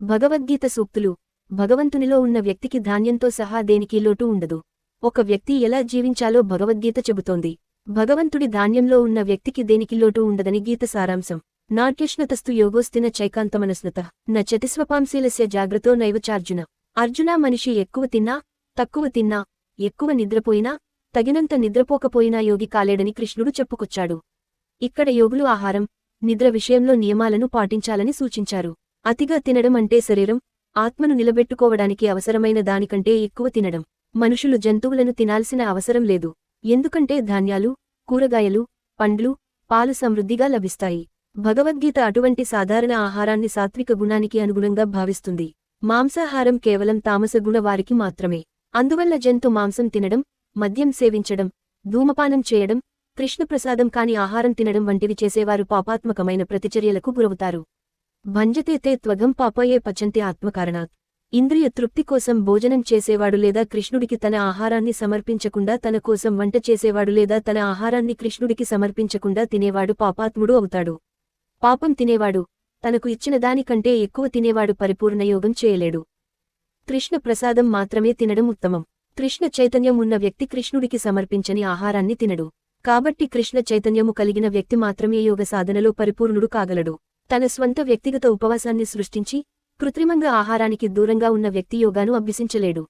భగవద్గీత సూక్తులు. భగవంతునిలో ఉన్న వ్యక్తికి ధాన్యంతో సహా దేనికి లోటు ఉండదు. ఒక వ్యక్తి ఎలా జీవించాలో భగవద్గీత చెబుతోంది. భగవంతుడి ధాన్యంలో ఉన్న వ్యక్తికి దేనికి లోటు ఉండదని గీత సారాంశం. నాట్యష్ణతస్తు యోగోస్తిన చైకాంతమనస్నత. న చతిస్వపాంశీలస్య జాగ్రత్తో నైవచార్జున. అర్జున మనిషి ఎక్కువ తిన్నా తక్కువ తిన్నా ఎక్కువ నిద్రపోయినా తగినంత నిద్రపోకపోయినా యోగి కాలేడని కృష్ణుడు చెప్పుకొచ్చాడు. ఇక్కడ యోగులు ఆహారం నిద్ర విషయంలో నియమాలను పాటించాలని సూచించారు. అతిగా తినడం అంటే శరీరం ఆత్మను నిలబెట్టుకోవడానికి అవసరమైన దానికంటే ఎక్కువ తినడం. మనుషులు జంతువులను తినాల్సిన అవసరం లేదు. ఎందుకంటే ధాన్యాలు కూరగాయలు పండ్లు పాలు సమృద్ధిగా లభిస్తాయి. భగవద్గీత అటువంటి సాధారణ ఆహారాన్ని సాత్విక గుణానికి అనుగుణంగా భావిస్తుంది. మాంసాహారం కేవలం తామస గుణ వారికి మాత్రమే. అందువల్ల జంతు మాంసం తినడం మద్యం సేవించడం ధూమపానం చేయడం కృష్ణప్రసాదం కాని ఆహారం తినడం వంటివి చేసేవారు పాపాత్మకమైన ప్రతిచర్యలకు గురవుతారు. భంజతే తే త్వగం పాపయే పచంతే ఆత్మకారణాత్. ఇంద్రియ తృప్తి కోసం భోజనం చేసేవాడు లేదా కృష్ణుడికి తన ఆహారాన్ని సమర్పించకుండా తన కోసం వంట చేసేవాడు లేదా తన ఆహారాన్ని కృష్ణుడికి సమర్పించకుండా తినేవాడు పాపాత్ముడు అవుతాడు. పాపం తినేవాడు తనకు ఇచ్చిన దానికంటే ఎక్కువ తినేవాడు పరిపూర్ణ యోగం చేయలేడు. కృష్ణ ప్రసాదం మాత్రమే తినడం ఉత్తమం. కృష్ణ చైతన్యం ఉన్న వ్యక్తి కృష్ణుడికి సమర్పించని ఆహారాన్ని తినడు. కాబట్టి కృష్ణ చైతన్యము కలిగిన వ్యక్తి మాత్రమే యోగ సాధనలో పరిపూర్ణుడు కాగలడు. తన స్వంత వ్యక్తిగత ఉపవాసాన్ని సృష్టించి కృత్రిమంగా ఆహారానికి దూరంగా ఉన్న వ్యక్తి యోగాను అభ్యసించలేడు.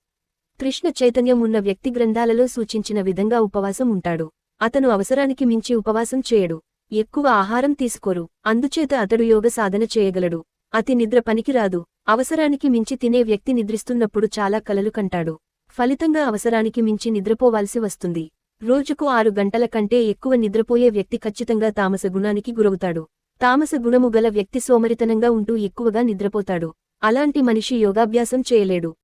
కృష్ణ చైతన్యం ఉన్న వ్యక్తి గ్రంథాలలో సూచించిన విధంగా ఉపవాసం ఉంటాడు. అతను అవసరానికి మించి ఉపవాసం చేయడు. ఎక్కువ ఆహారం తీసుకోరు. అందుచేత అతడు యోగ సాధన చేయగలడు. అతి నిద్ర పనికిరాదు అవసరానికి మించి తినే వ్యక్తి నిద్రిస్తున్నప్పుడు చాలా కలలు కంటాడు. ఫలితంగా అవసరానికి మించి నిద్రపోవాల్సి వస్తుంది. రోజుకు ఆరు గంటల కంటే ఎక్కువ నిద్రపోయే వ్యక్తి ఖచ్చితంగా తామస గుణానికి గురవుతాడు. తామస గుణము గల వ్యక్తి సోమరితనంగా ఉంటూ ఎక్కువగా నిద్రపోతాడు. అలాంటి మనిషి యోగాభ్యాసం చేయలేడు.